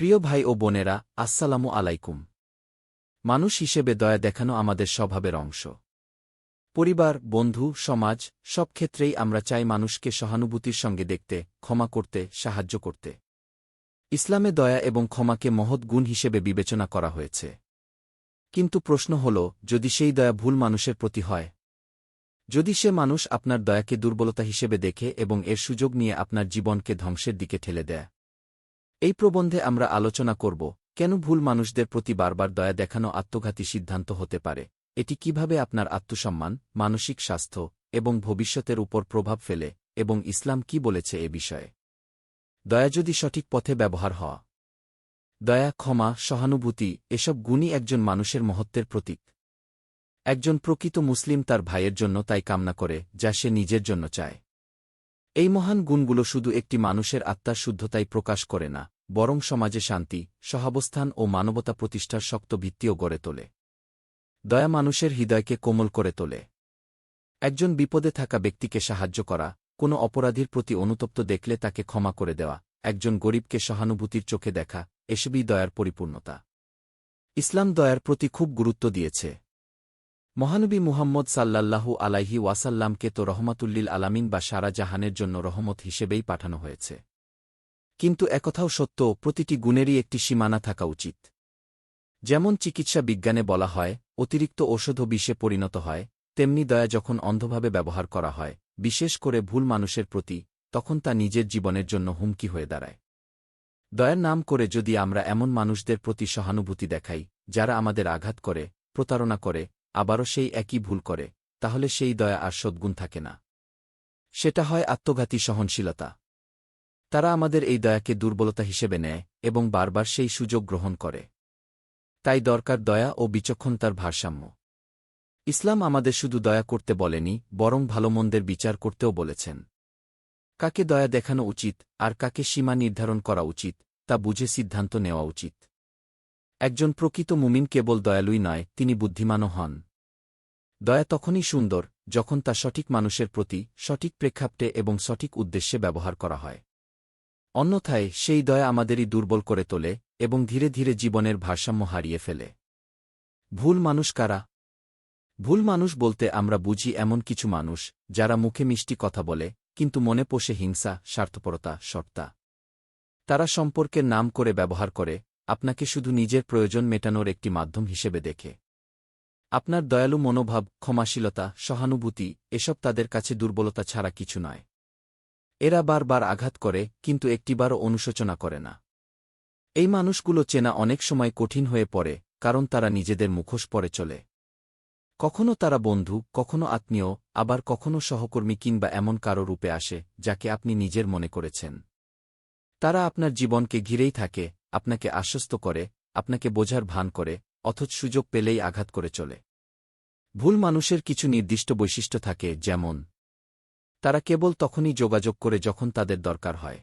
প্রিয় ভাই ও বোনেরা, আসসালামু আলাইকুম। মানুষ হিসেবে দয়া দেখানো আমাদের স্বভাবের অংশ। পরিবার, বন্ধু, সমাজ, সব ক্ষেত্রেই আমরা চাই মানুষকে সহানুভূতির সঙ্গে দেখতে, ক্ষমা করতে, সাহায্য করতে। ইসলামে দয়া এবং ক্ষমাকে মহৎ গুণ হিসেবে বিবেচনা করা হয়েছে। কিন্তু প্রশ্ন হল, যদি সেই দয়া ভুল মানুষের প্রতি হয়? যদি সে মানুষ আপনার দয়াকে দুর্বলতা হিসেবে দেখে এবং এর সুযোগ নিয়ে আপনার জীবনকে ধ্বংসের দিকে ঠেলে দেয়? এই প্রবন্ধে আমরা আলোচনা করব, কেন ভুল মানুষদের প্রতি বারবার দয়া দেখানো আত্মঘাতী সিদ্ধান্ত হতে পারে, এটি কীভাবে আপনার আত্মসম্মান, মানসিক স্বাস্থ্য এবং ভবিষ্যতের উপর প্রভাব ফেলে এবং ইসলাম কি বলেছে এ বিষয়ে। দয়া যদি সঠিক পথে ব্যবহার হওয়া। দয়া, ক্ষমা, সহানুভূতি এসব গুণই একজন মানুষের মহত্বের প্রতীক। একজন প্রকৃত মুসলিম তার ভাইয়ের জন্য তাই কামনা করে, যা সে নিজের জন্য চায়। এই মহান গুণগুলো শুধু একটি মানুষের আত্মার শুদ্ধতাই প্রকাশ করে না, বরং সমাজে শান্তি, সহাবস্থান ও মানবতা প্রতিষ্ঠার শক্ত ভিত্তিও গড়ে তোলে। দয়া মানুষের হৃদয়কে কোমল করে তোলে। একজন বিপদে থাকা ব্যক্তিকে সাহায্য করা, কোনো অপরাধীর প্রতি অনুতপ্ত দেখলে তাকে ক্ষমা করে দেওয়া, একজন গরিবকে সহানুভূতির চোখে দেখা, এসবই দয়ার পরিপূর্ণতা। ইসলাম দয়ার প্রতি খুব গুরুত্ব দিয়েছে। মহানবী মুহাম্মদ সাল্লাল্লাহু আলাইহি ওয়াসাল্লামকে তো রহমাতুল্লিল আলামিন বা সারা জাহানের জন্য রহমত হিসেবেই পাঠানো হয়েছে। কিন্তু একথাও সত্য, প্রতিটি গুণেরই একটি সীমানা থাকা উচিত। যেমন চিকিৎসা বিজ্ঞানে বলা হয়, অতিরিক্ত ঔষধ বিষে পরিণত হয়, তেমনি দয়া যখন অন্ধভাবে ব্যবহার করা হয়, বিশেষ করে ভুল মানুষের প্রতি, তখন তা নিজের জীবনের জন্য হুমকি হয়ে দাঁড়ায়। দয়ার নাম করে যদি আমরা এমন মানুষদের প্রতি সহানুভূতি দেখাই, যারা আমাদের আঘাত করে, প্রতারণা করে আবারও সেই একই ভুল করে, তাহলে সেই দয়া আর সদ্গুণ থাকে না। সেটা হয় আত্মঘাতী সহনশীলতা। তারা আমাদের এই দয়াকে দুর্বলতা হিসেবে নেয় এবং বারবার সেই সুযোগ গ্রহণ করে। তাই দরকার দয়া ও বিচক্ষণতার ভারসাম্য। ইসলাম আমাদের শুধু দয়া করতে বলেনি, বরং ভালোমন্দের বিচার করতেও বলেছেন। কাকে দয়া দেখানো উচিত আর কাকে সীমা নির্ধারণ করা উচিত, তা বুঝে সিদ্ধান্ত নেওয়া উচিত। একজন প্রকৃত মুমিন কেবল দয়ালুই নয়, তিনি বুদ্ধিমানও হন। দয়া তখনই সুন্দর, যখন তা সঠিক মানুষের প্রতি, সঠিক প্রেক্ষাপটে এবং সঠিক উদ্দেশ্যে ব্যবহার করা হয়। অন্যথায়, সেই দয়া আমাদেরই দুর্বল করে তোলে এবং ধীরে ধীরে জীবনের ভারসাম্য হারিয়ে ফেলে। ভুল মানুষ কারা? ভুল মানুষ বলতে আমরা বুঝি এমন কিছু মানুষ, যারা মুখে মিষ্টি কথা বলে, কিন্তু মনে পোষে হিংসা, স্বার্থপরতা, সত্তা। তারা সম্পর্কের নাম করে ব্যবহার করে আপনাকে শুধু নিজের প্রয়োজন মেটানোর একটি মাধ্যম হিসেবে দেখে। আপনার দয়ালু মনোভাব, ক্ষমাশীলতা, সহানুভূতি, এসব তাদের কাছে দুর্বলতা ছাড়া কিছু নয়। এরা বারবার আঘাত করে, কিন্তু একটিবারও অনুশোচনা করে না। এই মানুষগুলো চেনা অনেক সময় কঠিন হয়ে পড়ে, কারণ তারা নিজেদের মুখোশ পরে চলে। কখনো তারা বন্ধু, কখনো আত্মীয়, আবার কখনো সহকর্মী কিংবা এমন কারও রূপে আসে, যাকে আপনি নিজের মনে করেছেন। তারা আপনার জীবনকে ঘিরেই থাকে আপনাকে আশ্বস্ত করে, আপনাকে বোঝার ভান করে, অথচ সুযোগ পেলেই আঘাত করে চলে। ভুল মানুষের কিছু নির্দিষ্ট বৈশিষ্ট্য থাকে, যেমন, তারা কেবল তখনই যোগাযোগ করে যখন তাদের দরকার হয়।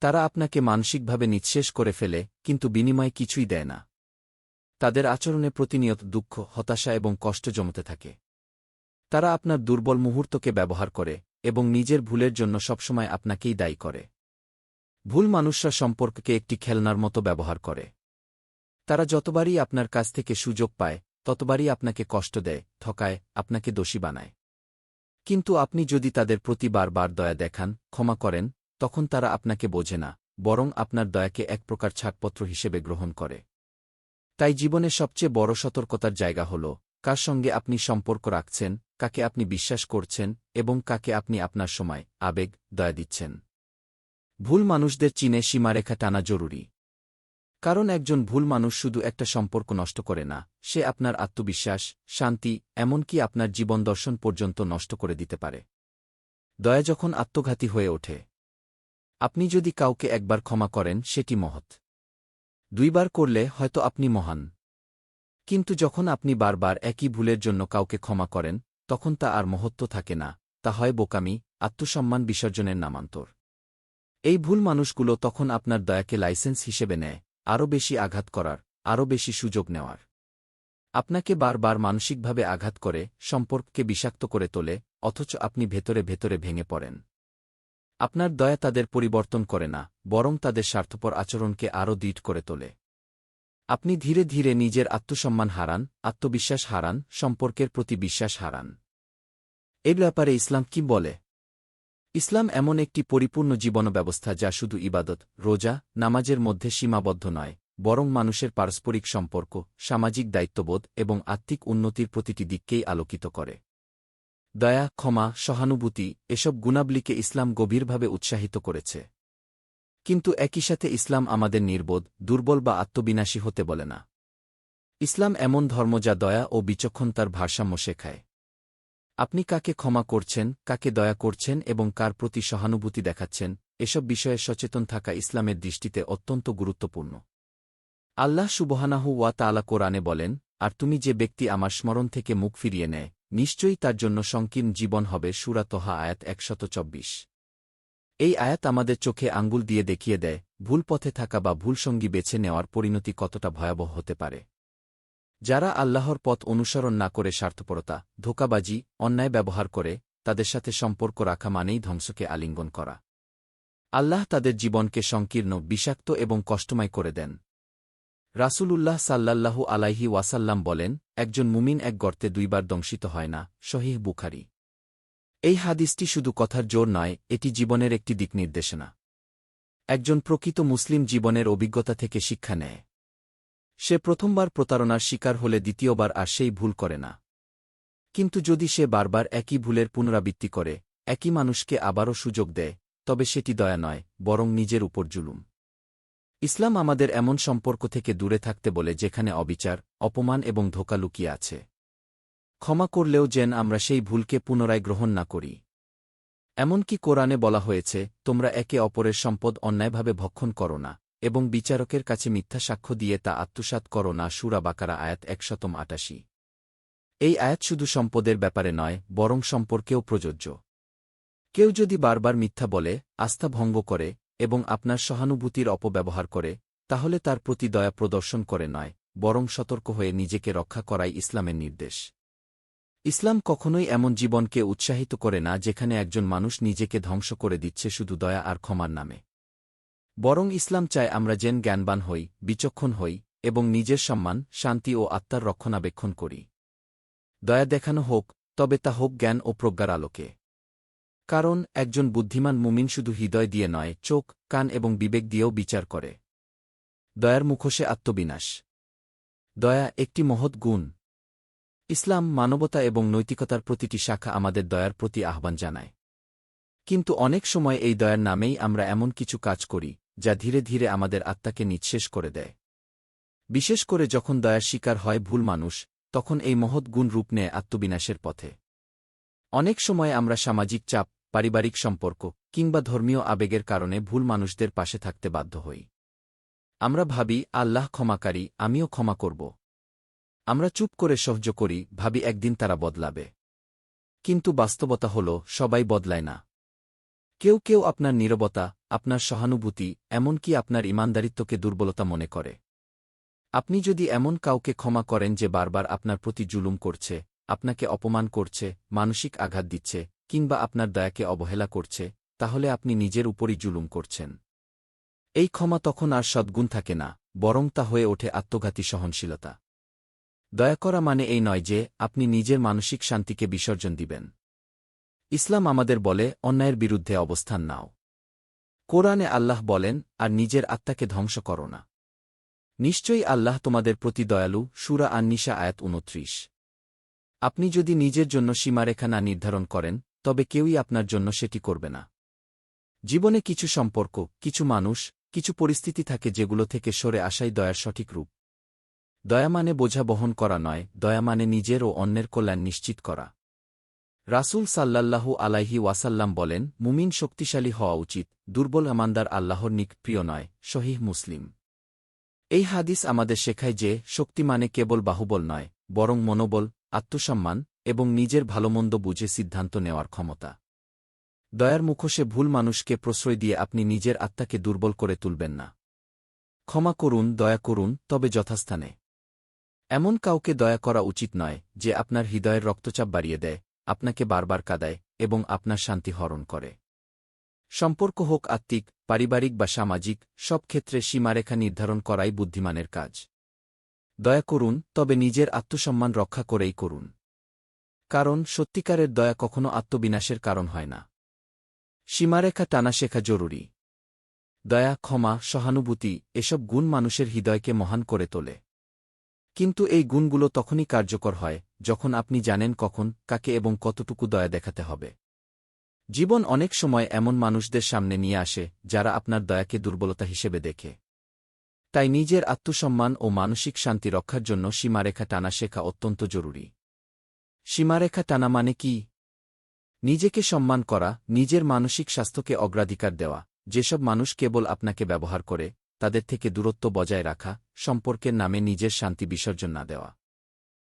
তারা আপনাকে মানসিকভাবে নিঃশেষ করে ফেলে, কিন্তু বিনিময়ে কিছুই দেয় না। তাদের আচরণে প্রতিনিয়ত দুঃখ, হতাশা এবং কষ্ট জমতে থাকে। তারা আপনার দুর্বল মুহূর্তকে ব্যবহার করে এবং নিজের ভুলের জন্য সবসময় আপনাকেই দায়ী করে। ভুল মানুষরা সম্পর্ককে একটি খেলনার মতো ব্যবহার করে। তারা যতবারই আপনার কাছ থেকে সুযোগ পায়, ততবারই আপনাকে কষ্ট দেয়, ঠকায়, আপনাকে দোষী বানায়। কিন্তু আপনি যদি তাদের প্রতি বারবার দয়া দেখান, ক্ষমা করেন, তখন তারা আপনাকে বোঝে না, বরং আপনার দয়াকে এক প্রকার ছাড়পত্র হিসেবে গ্রহণ করে। তাই জীবনে সবচেয়ে বড় সতর্কতার জায়গা হল, কার সঙ্গে আপনি সম্পর্ক রাখছেন, কাকে আপনি বিশ্বাস করছেন, এবং কাকে আপনি আপনার সময়, আবেগ, দয়া দিচ্ছেন। ভুল মানুষদের চিনে সীমারেখা টানা জরুরি। কারণ একজন ভুল মানুষ শুধু একটা সম্পর্ক নষ্ট করে না, সে আপনার আত্মবিশ্বাস, শান্তি, এমনকি আপনার জীবন দর্শন পর্যন্ত নষ্ট করে দিতে পারে। দয়া যখন আত্মঘাতী হয়ে ওঠে। আপনি যদি কাউকে একবার ক্ষমা করেন, সেটি মহৎ। দুইবার করলে হয়তো আপনি মহান। কিন্তু যখন আপনি বারবার একই ভুলের জন্য কাউকে ক্ষমা করেন, তখন তা আর মহত্ব থাকে না, তা হয় বোকামি, আত্মসম্মান বিসর্জনের নামান্তর। এই ভুল মানুষগুলো তখন আপনার দয়াকে লাইসেন্স হিসেবে নেয়, আরও বেশি আঘাত করার, আরও বেশি সুযোগ নেওয়ার। আপনাকে বারবার মানসিকভাবে আঘাত করে, সম্পর্ককে বিষাক্ত করে তোলে, অথচ আপনি ভেতরে ভেতরে ভেঙে পড়েন। আপনার দয়া তাদের পরিবর্তন করে না, বরং তাদের স্বার্থপর আচরণকে আরও দৃঢ় করে তোলে। আপনি ধীরে ধীরে নিজের আত্মসম্মান হারান, আত্মবিশ্বাস হারান, সম্পর্কের প্রতি বিশ্বাস হারান। এ ব্যাপারে ইসলাম কি বলে? ইসলাম এমন একটি পরিপূর্ণ জীবন ব্যবস্থা যা শুধু ইবাদত, রোজা, নামাজের মধ্যে সীমাবদ্ধ নয়, বরং মানুষের পারস্পরিক সম্পর্ক, সামাজিক দায়িত্ববোধ এবং আত্মিক উন্নতির প্রতিটি দিককেই আলোকিত করে। দয়া, ক্ষমা, সহানুভূতি এসব গুণাবলীকে ইসলাম গভীরভাবে উৎসাহিত করেছে। কিন্তু একই সাথে ইসলাম আমাদের নির্বোধ, দুর্বল বা আত্মবিনাশী হতে বলে না। ইসলাম এমন ধর্ম যা দয়া ও বিচক্ষণতার ভারসাম্য শেখায়। আপনি কাকে ক্ষমা করছেন, কাকে দয়া করছেন এবং কার প্রতি সহানুভূতি দেখাচ্ছেন, এসব বিষয়ে সচেতন থাকা ইসলামের দৃষ্টিতে অত্যন্ত গুরুত্বপূর্ণ। আল্লাহ সুবহানাহু ওয়া তালা কোরআনে বলেন, আর তুমি যে ব্যক্তি আমার স্মরণ থেকে মুখ ফিরিয়ে নেয়, নিশ্চয়ই তার জন্য সংকীর্ণ জীবন হবে সুরাতহা আয়াত একশত চব্বিশ। এই আয়াত আমাদের চোখে আঙ্গুল দিয়ে দেখিয়ে দেয়, ভুল পথে থাকা বা ভুল সঙ্গী বেছে নেওয়ার পরিণতি কতটা ভয়াবহ হতে পারে। যারা আল্লাহর পথ অনুসরণ না করে স্বার্থপরতা, ধোকাবাজি, অন্যায় ব্যবহার করে, তাদের সাথে সম্পর্ক রাখা মানেই ধ্বংসকে আলিঙ্গন করা। আল্লাহ তাদের জীবনকে সংকীর্ণ, বিষাক্ত এবং কষ্টময় করে দেন। রাসূলুল্লাহ সাল্লাল্লাহু আলাইহি ওয়াসাল্লাম বলেন, একজন মুমিন এক গর্তে দুইবার দংশিত হয় না শহীহ বুখারি। এই হাদিসটি শুধু কথার জোর নয়, এটি জীবনের একটি দিক নির্দেশনা। একজন প্রকৃত মুসলিম জীবনের অভিজ্ঞতা থেকে শিক্ষা নেয়। সে প্রথমবার প্রতারণার শিকার হলে দ্বিতীয়বার আর সেই ভুল করে না। কিন্তু যদি সে বারবার একই ভুলের পুনরাবৃত্তি করে, একই মানুষকে আবারও সুযোগ দেয়, তবে সেটি দয়া নয়, বরং নিজের উপর জুলুম। ইসলাম আমাদের এমন সম্পর্ক থেকে দূরে থাকতে বলে যেখানে অবিচার, অপমান এবং ধোকা লুকিয়ে আছে। ক্ষমা করলেও যেন আমরা সেই ভুলকে পুনরায় গ্রহণ না করি। এমনকি কোরআনে বলা হয়েছে, তোমরা একে অপরের সম্পদ অন্যায়ভাবে ভক্ষণ করো না। এবং বিচারকের কাছে মিথ্যা সাক্ষ্য দিয়ে তা আত্মসাত করো না সুরা বাকারা আয়াত একশতম আটাশি। এই আয়াত শুধু সম্পদের ব্যাপারে নয়, বরং সম্পর্কেও প্রযোজ্য। কেউ যদি বারবার মিথ্যা বলে, আস্থা ভঙ্গ করে, এবং আপনার সহানুভূতির অপব্যবহার করে, তাহলে তার প্রতি দয়া প্রদর্শন করে নয়, বরং সতর্ক হয়ে নিজেকে রক্ষা করাই ইসলামের নির্দেশ। ইসলাম কখনোই এমন জীবনকে উৎসাহিত করে না যেখানে একজন মানুষ নিজেকে ধ্বংস করে দিচ্ছে শুধু দয়া আর ক্ষমার নামে। বরং ইসলাম চায় আমরা যেন জ্ঞানবান হই, বিচক্ষণ হই, এবং নিজের সম্মান, শান্তি ও আত্মার রক্ষণাবেক্ষণ করি। দয়া দেখানো হোক, তবে তা হোক জ্ঞান ও প্রজ্ঞার আলোকে। কারণ, একজন বুদ্ধিমান মুমিন শুধু হৃদয় দিয়ে নয়, চোখ, কান এবং বিবেক দিয়েও বিচার করে। দয়ার মুখোশে আত্মবিনাশ। দয়া একটি মহৎ গুণ। ইসলাম মানবতা এবং নৈতিকতার প্রতিটি শাখা আমাদের দয়ার প্রতি আহ্বান জানায়। কিন্তু অনেক সময় এই দয়ার নামেই আমরা এমন কিছু কাজ করি যা ধীরে ধীরে আমাদের আত্মাকে নিঃশেষ করে দেয়। বিশেষ করে যখন দয়ার শিকার হয় ভুল মানুষ, তখন এই মহৎ গুণ রূপ নেয় আত্মবিনাশের পথে। অনেক সময় আমরা সামাজিক চাপ, পারিবারিক সম্পর্ক, কিংবা ধর্মীয় আবেগের কারণে ভুল মানুষদের পাশে থাকতে বাধ্য হই। আমরা ভাবি, আল্লাহ ক্ষমাকারী আমিও ক্ষমা করব। আমরা চুপ করে সহ্য করি, ভাবি একদিন তারা বদলাবে। কিন্তু বাস্তবতা হল, সবাই বদলায় না। কেউ কেউ আপনার নীরবতা আপনার সহানুভূতি এমনকি আপনার ইমানদারিত্বকে দুর্বলতা মনে করে। আপনি যদি এমন কাউকে ক্ষমা করেন যে বারবার আপনার প্রতি জুলুম করছে, আপনাকে অপমান করছে, মানসিক আঘাত দিচ্ছে, কিংবা আপনার দয়াকে অবহেলা করছে, তাহলে আপনি নিজের উপরই জুলুম করছেন। এই ক্ষমা তখন আর সদ্গুণ থাকে না, বরং তা হয়ে ওঠে আত্মঘাতী সহনশীলতা। দয়া করা মানে এই নয় যে আপনি নিজের মানসিক শান্তিকে বিসর্জন দিবেন। ইসলাম আমাদের বলে, অন্যায়ের বিরুদ্ধে অবস্থান নাও। কোরআনে আল্লাহ বলেন, আর নিজের আত্মাকে ধ্বংস করো না। নিশ্চয়ই আল্লাহ তোমাদের প্রতি দয়ালু, সুরা আন্নিশা আয়াত উনত্রিশ আপনি যদি নিজের জন্য সীমারেখা না নির্ধারণ করেন, তবে কেউই আপনার জন্য সেটি করবে না। জীবনে কিছু সম্পর্ক, কিছু মানুষ, কিছু পরিস্থিতি থাকে যেগুলো থেকে সরে আসাই দয়ার সঠিক রূপ। দয়া মানে বোঝা বহন করা নয়, দয়া মানে নিজের ও অন্যের কল্যাণ নিশ্চিত করা। রাসুল সাল্লাল্লাহু আলাইহি ওয়াসাল্লাম বলেন, মুমিন শক্তিশালী হওয়া উচিত, দুর্বল আমান্দার আল্লাহর নিক প্রিয় নয় শহীহ মুসলিম। এই হাদিস আমাদের শেখায় যে, শক্তি মানে কেবল বাহুবল নয়, বরং মনোবল, আত্মসম্মান, এবং নিজের ভালোমন্দ বুঝে সিদ্ধান্ত নেওয়ার ক্ষমতা। দয়ার মুখোশে ভুল মানুষকে প্রশ্রয় দিয়ে আপনি নিজের আত্মাকে দুর্বল করে তুলবেন না। ক্ষমা করুন, দয়া করুন, তবে যথাস্থানে। এমন কাউকে দয়া করা উচিত নয়, যে আপনার হৃদয়ের রক্তচাপ বাড়িয়ে দেয় আপনাকে বারবার কাদায় এবং আপনার শান্তি হরণ করে। সম্পর্ক হোক আত্মিক, পারিবারিক বা সামাজিক, সব ক্ষেত্রে সীমারেখা নির্ধারণ করাই বুদ্ধিমানের কাজ। দয়া করুন, তবে নিজের আত্মসম্মান রক্ষা করেই করুন। কারণ সত্যিকারের দয়া কখনো আত্মবিনাশের কারণ হয় না। সীমারেখা টানা শেখা জরুরি। দয়া, ক্ষমা, সহানুভূতি এসব গুণ মানুষের হৃদয়কে মহান করে তোলে। কিন্তু এই গুণগুলো তখনই কার্যকর হয় যখন আপনি জানেন কখন, কাকে এবং কতটুকু দয়া দেখাতে হবে। জীবন অনেক সময় এমন মানুষদের সামনে নিয়ে আসে, যারা আপনার দয়াকে দুর্বলতা হিসেবে দেখে। তাই নিজের আত্মসম্মান ও মানসিক শান্তি রক্ষার জন্য সীমারেখা টানা শেখা অত্যন্ত জরুরি। সীমারেখা টানা মানে কি? নিজেকে সম্মান করা, নিজের মানসিক স্বাস্থ্যকে অগ্রাধিকার দেওয়া, যেসব মানুষ কেবল আপনাকে ব্যবহার করে, তাদের থেকে দূরত্ব বজায় রাখা, সম্পর্কের নামে নিজের শান্তি বিসর্জন না দেওয়া।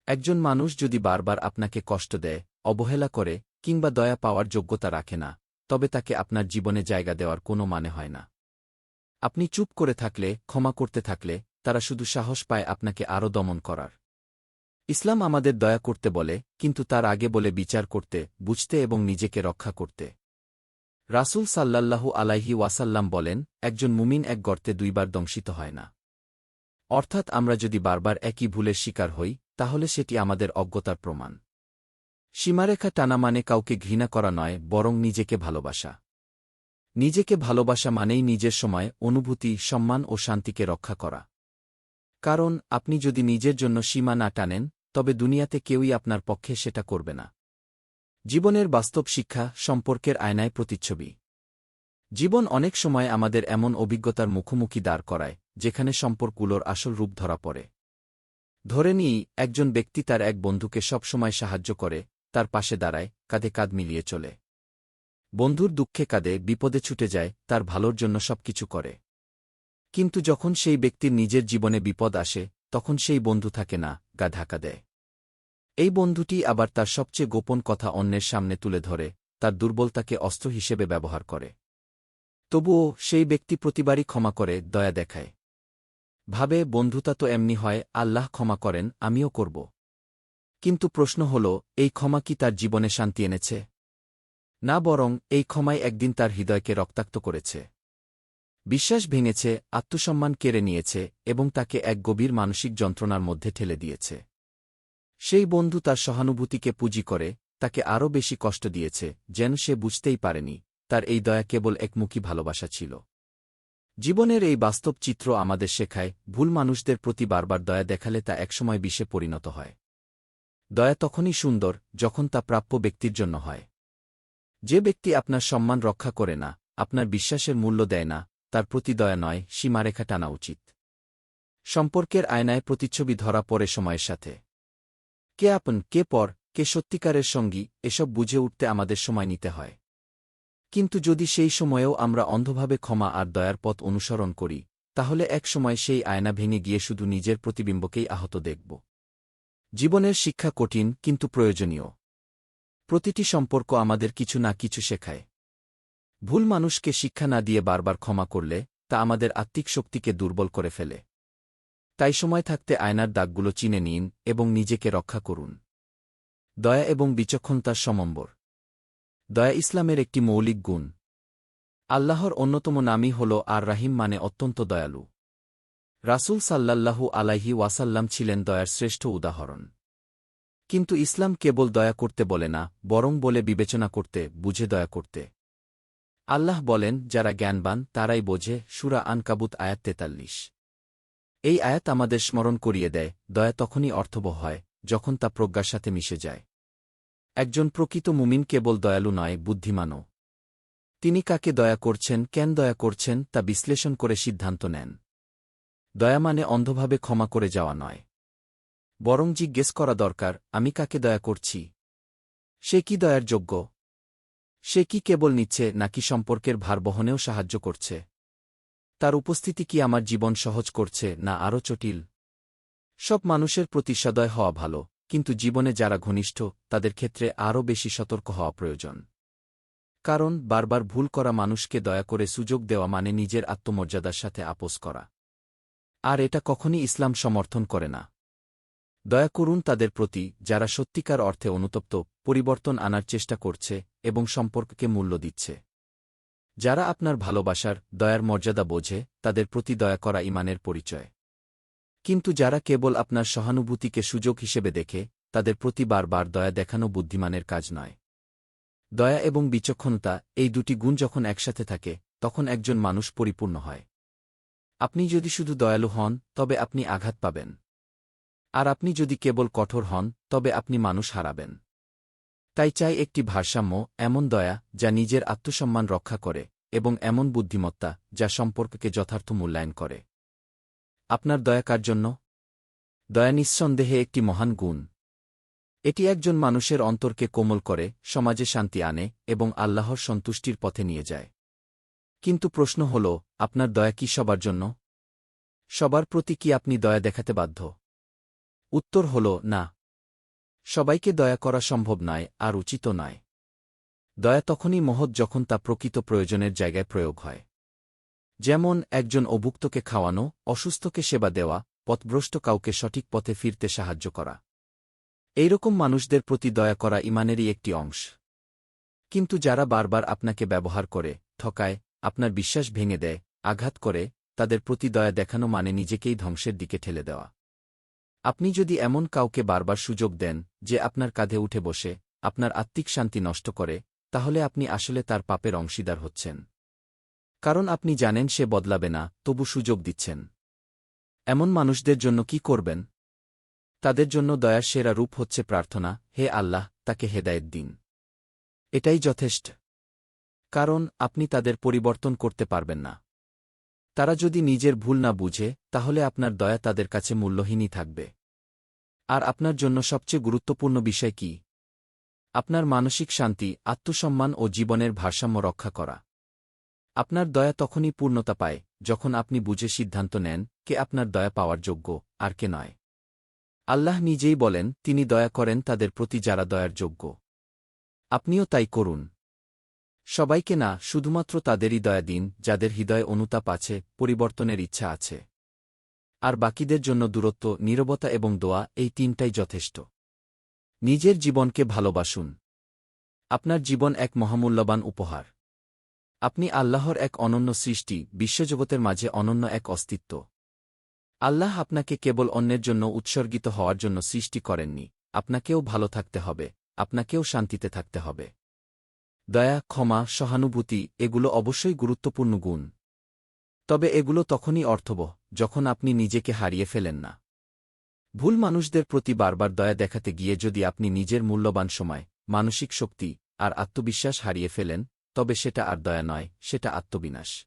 একজন মানুষ যদি বারবার আপনাকে কষ্ট দেয়, অবহেলা করে, কিংবা দয়া পাওয়ার যোগ্যতা রাখে না, তবে তাকে আপনার জীবনে জায়গা দেওয়ার কোনো মানে হয় না। আপনি চুপ করে থাকলে, ক্ষমা করতে থাকলে, তারা শুধু সাহস পায় আপনাকে আরও দমন করার। ইসলাম আমাদের দয়া করতে বলে, কিন্তু তার আগে বলে বিচার করতে, বুঝতে এবং নিজেকে রক্ষা করতে। রাসূল সাল্লাল্লাহু আলাইহি ওয়াসাল্লাম বলেন, একজন মুমিন এক গর্তে দুইবার দংশিত হয় না। অর্থাৎ আমরা যদি বারবার একই ভুলের শিকার হই, তাহলে সেটি আমাদের অজ্ঞতার প্রমাণ। সীমারেখা টানা মানে কাউকে ঘৃণা করা নয়, বরং নিজেকে ভালোবাসা। নিজেকে ভালোবাসা মানেই নিজের সময়, অনুভূতি, সম্মান ও শান্তিকে রক্ষা করা। কারণ, আপনি যদি নিজের জন্য সীমা না টানেন, তবে দুনিয়াতে কেউই আপনার পক্ষে সেটা করবে না। জীবনের বাস্তব শিক্ষা, সম্পর্কের আয়নায় প্রতিচ্ছবি। জীবন অনেক সময় আমাদের এমন অভিজ্ঞতার মুখোমুখি দাঁড় করায়, যেখানে সম্পর্কগুলোর আসল রূপ ধরা পড়ে। ধরে নিই, একজন ব্যক্তি তার এক বন্ধুকে সবসময় সাহায্য করে, তার পাশে দাঁড়ায়, কাঁধে কাঁধ মিলিয়ে চলে। বন্ধুর দুঃখে কাঁদে, বিপদে ছুটে যায়, তার ভালোর জন্য সবকিছু করে। কিন্তু যখন সেই ব্যক্তির নিজের জীবনে বিপদ আসে, তখন সেই বন্ধু থাকে না, গা ঢাকা দেয়। এই বন্ধুটি আবার তার সবচেয়ে গোপন কথা অন্যের সামনে তুলে ধরে, তার দুর্বলতাকে অস্ত্র হিসেবে ব্যবহার করে। তবুও সেই ব্যক্তি প্রতিবারই ক্ষমা করে, দয়া দেখায়। ভাবে, বন্ধুতা তো এমনি হয়, আল্লাহ ক্ষমা করেন, আমিও করব। কিন্তু প্রশ্ন হল, এই ক্ষমা কি তার জীবনে শান্তি এনেছে? না বরং, এই ক্ষমাই একদিন তার হৃদয়কে রক্তাক্ত করেছে। বিশ্বাস ভেঙেছে, আত্মসম্মান কেড়ে নিয়েছে, এবং তাকে এক গভীর মানসিক যন্ত্রণার মধ্যে ঠেলে দিয়েছে। সেই বন্ধু তার সহানুভূতিকে পুঁজি করে, তাকে আরও বেশি কষ্ট দিয়েছে, যেন সে বুঝতেই পারেনি। তার এই দয়া কেবল একমুখী ভালোবাসা ছিল। জীবনের এই বাস্তব চিত্র আমাদের শেখায়, ভুল মানুষদের প্রতি বারবার দয়া দেখালে তা একসময় বিষে পরিণত হয়। দয়া তখনই সুন্দর, যখন তা প্রাপ্য ব্যক্তির জন্য হয়। যে ব্যক্তি আপনার সম্মান রক্ষা করে না, আপনার বিশ্বাসের মূল্য দেয় না, তার প্রতি দয়া নয়, সীমারেখা টানা উচিত। সম্পর্কের আয়নায় প্রতিচ্ছবি ধরা পড়ে সময়ের সাথে। কে আপন, কে পর, কে সত্যিকারের সঙ্গী, এসব বুঝে উঠতে আমাদের সময় নিতে হয়। কিন্তু যদি সেই সময়েও আমরা অন্ধভাবে ক্ষমা আর দয়ার পথ অনুসরণ করি, তাহলে এক সময় সেই আয়না ভেঙে গিয়ে শুধু নিজের প্রতিবিম্বকেই আহত দেখব। জীবনের শিক্ষা কঠিন, কিন্তু প্রয়োজনীয়। প্রতিটি সম্পর্ক আমাদের কিছু না কিছু শেখায়। ভুল মানুষকে শিক্ষা না দিয়ে বারবার ক্ষমা করলে, তা আমাদের আত্মিক শক্তিকে দুর্বল করে ফেলে। তাই সময় থাকতে আয়নার দাগগুলো চিনে নিন এবং নিজেকে রক্ষা করুন। দয়া এবং বিচক্ষণতার সমম্বর। দয়া ইসলামের একটি মৌলিক গুণ। আল্লাহর অন্যতম নামই হল আর রাহিম মানে অত্যন্ত দয়ালু। রাসুল সাল্লাল্লাহু আলাইহি ওয়াসাল্লাম ছিলেন দয়ার শ্রেষ্ঠ উদাহরণ। কিন্তু ইসলাম কেবল দয়া করতে বলে না, বরং বলে বিবেচনা করতে, বুঝে দয়া করতে। আল্লাহ বলেন, যারা জ্ঞানবান, তারাই বোঝে, সুরা আনকাবুত আয়াত তেতাল্লিশ। এই আয়াত আমাদের স্মরণ করিয়ে দেয়, দয়া তখনই অর্থবহ হয়, যখন তা প্রজ্ঞার সাথে মিশে যায়। একজন প্রকৃত মুমিন কেবল দয়ালু নয়, বুদ্ধিমানও। তিনি কাকে দয়া করছেন, কেন দয়া করছেন, তা বিশ্লেষণ করে সিদ্ধান্ত নেন। দয়া মানে অন্ধভাবে ক্ষমা করে যাওয়া নয়। বরং জিজ্ঞেস করা দরকার, আমি কাকে দয়া করছি? সে কি দয়ার যোগ্য? সে কি কেবল নিচ্ছে, নাকি সম্পর্কের ভার বহনেও সাহায্য করছে? তার উপস্থিতি কি আমার জীবন সহজ করছে, না আরও জটিল? সব মানুষের প্রতি সদয় হওয়া ভালো। কিন্তু জীবনে যারা ঘনিষ্ঠ, তাদের ক্ষেত্রে আরও বেশি সতর্ক হওয়া প্রয়োজন। কারণ, বারবার ভুল করা মানুষকে দয়া করে সুযোগ দেওয়া মানে নিজের আত্মমর্যাদার সাথে আপোষ করা। আর এটা কখনই ইসলাম সমর্থন করে না। দয়া করুন তাদের প্রতি, যারা সত্যিকার অর্থে অনুতপ্ত, পরিবর্তন আনার চেষ্টা করছে এবং সম্পর্ককে মূল্য দিচ্ছে। যারা আপনার ভালোবাসার, দয়ার মর্যাদা বোঝে, তাদের প্রতি দয়া করা ইমানের পরিচয়। কিন্তু যারা কেবল আপনার সহানুভূতিকে সুযোগ হিসেবে দেখে, তাদের প্রতি বারবার দয়া দেখানো বুদ্ধিমানের কাজ নয়। দয়া এবং বিচক্ষণতা, এই দুটি গুণ যখন একসাথে থাকে, তখন একজন মানুষ পরিপূর্ণ হয়। আপনি যদি শুধু দয়ালু হন, তবে আপনি আঘাত পাবেন। আর আপনি যদি কেবল কঠোর হন, তবে আপনি মানুষ হারাবেন। তাই চাই একটি ভারসাম্য, এমন দয়া, যা নিজের আত্মসম্মান রক্ষা করে, এবং এমন বুদ্ধিমত্তা, যা সম্পর্ককে যথার্থ মূল্যায়ন করে। আপনার দয়া কার জন্য? দয়া নিঃসন্দেহে একটি মহান গুণ। এটি একজন মানুষের অন্তরকে কোমল করে, সমাজে শান্তি আনে এবং আল্লাহর সন্তুষ্টির পথে নিয়ে যায়। কিন্তু প্রশ্ন হল, আপনার দয়া কি সবার জন্য? সবার প্রতি কি আপনি দয়া দেখাতে বাধ্য? উত্তর হল, না। সবাইকে দয়া করা সম্ভব নয়, আর উচিত নয়। দয়া তখনই মহৎ যখন তা প্রকৃত প্রয়োজনের জায়গায় প্রয়োগ হয়। যেমন, একজন অভুক্তকে খাওয়ানো, অসুস্থকে সেবা দেওয়া, পথভ্রষ্ট কাউকে সঠিক পথে ফিরতে সাহায্য করা। এইরকম মানুষদের প্রতি দয়া করা ইমানেরই একটি অংশ। কিন্তু যারা বারবার আপনাকে ব্যবহার করে, ঠকায়, আপনার বিশ্বাস ভেঙে দেয়, আঘাত করে, তাদের প্রতি দয়া দেখানো মানে নিজেকেই ধ্বংসের দিকে ঠেলে দেওয়া। আপনি যদি এমন কাউকে বারবার সুযোগ দেন, যে আপনার কাঁধে উঠে বসে, আপনার আত্মিক শান্তি নষ্ট করে, তাহলে আপনি আসলে তার পাপের অংশীদার হচ্ছেন। কারণ আপনি জানেন সে বদলাবে না, তবু সুযোগ দিচ্ছেন। এমন মানুষদের জন্য কি করবেন? তাদের জন্য দয়ার সেরা রূপ হচ্ছে প্রার্থনা, হে আল্লাহ, তাকে হেদায়েত দিন। এটাই যথেষ্ট। কারণ আপনি তাদের পরিবর্তন করতে পারবেন না। তারা যদি নিজের ভুল না বুঝে, তাহলে আপনার দয়া তাদের কাছে মূল্যহীনই থাকবে। আর আপনার জন্য সবচেয়ে গুরুত্বপূর্ণ বিষয় কি? আপনার মানসিক শান্তি, আত্মসম্মান ও জীবনের ভারসাম্য রক্ষা করা। আপনার দয়া তখনই পূর্ণতা পায়, যখন আপনি বুঝে সিদ্ধান্ত নেন, কে আপনার দয়া পাওয়ার যোগ্য, আর কে নয়। আল্লাহ নিজেই বলেন, তিনি দয়া করেন তাদের প্রতি যারা দয়ার যোগ্য। আপনিও তাই করুন। সবাইকে না, শুধুমাত্র তাদেরই দয়া দিন, যাদের হৃদয়ে অনুতাপ আছে, পরিবর্তনের ইচ্ছা আছে। আর বাকিদের জন্য দূরত্ব, নীরবতা এবং দোয়া, এই তিনটাই যথেষ্ট। নিজের জীবনকে ভালোবাসুন। আপনার জীবন এক মহামূল্যবান উপহার। আপনি আল্লাহর এক অনন্য সৃষ্টি, বিশ্বজগতের মাঝে অনন্য এক অস্তিত্ব। আল্লাহ আপনাকে কেবল অন্যের জন্য উৎসর্গিত হওয়ার জন্য সৃষ্টি করেননি, আপনাকেও ভালো থাকতে হবে, আপনাকেও শান্তিতে থাকতে হবে। দয়া, ক্ষমা, সহানুভূতি, এগুলো অবশ্যই গুরুত্বপূর্ণ গুণ। তবে এগুলো তখনই অর্থবহ, যখন আপনি নিজেকে হারিয়ে ফেলেন না। ভুল মানুষদের প্রতি বারবার দয়া দেখাতে গিয়ে যদি আপনি নিজের মূল্যবান সময়, মানসিক শক্তি, আর আত্মবিশ্বাস হারিয়ে ফেলেন তবে সেটা আর দয়া নয়, সেটা আত্মবিনাশ।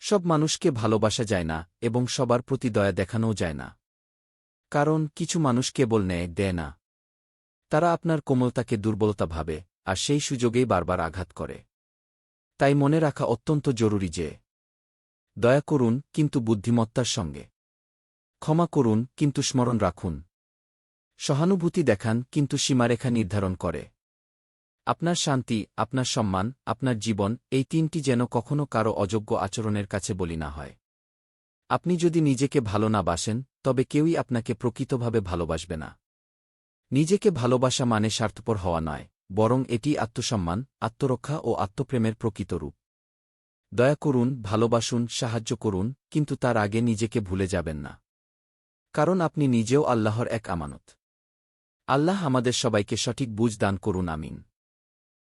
সব মানুষকে ভালোবাসা যায় না এবং সবার প্রতি দয়া দেখানোও যায় না। কারণ কিছু মানুষ কেবল নেয় দেয় না। তারা আপনার কোমলতাকে দুর্বলতা ভাবে আর সেই সুযোগেই বারবার আঘাত করে। তাই মনে রাখা অত্যন্ত জরুরি যে, দয়া করুন কিন্তু বুদ্ধিমত্তার সঙ্গে। ক্ষমা করুন কিন্তু স্মরণ রাখুন। সহানুভূতি দেখান কিন্তু সীমারেখা নির্ধারণ করে। আপনার শান্তি, আপনার সম্মান, আপনার জীবন, এই তিনটি যেন কখনো কারও অযোগ্য আচরণের কাছে বলি না হয়। আপনি যদি নিজেকে ভালো না বাসেন, তবে কেউই আপনাকে প্রকৃতভাবে ভালোবাসবে না। নিজেকে ভালোবাসা মানে স্বার্থপর হওয়া নয়, বরং এটি আত্মসম্মান, আত্মরক্ষা ও আত্মপ্রেমের প্রকৃত রূপ। দয়া করুন, ভালোবাসুন, সাহায্য করুন, কিন্তু তার আগে নিজেকে ভুলে যাবেন না। কারণ আপনি নিজেও আল্লাহর এক আমানত। আল্লাহ আমাদের সবাইকে সঠিক বুঝ দান করুন, আমিন।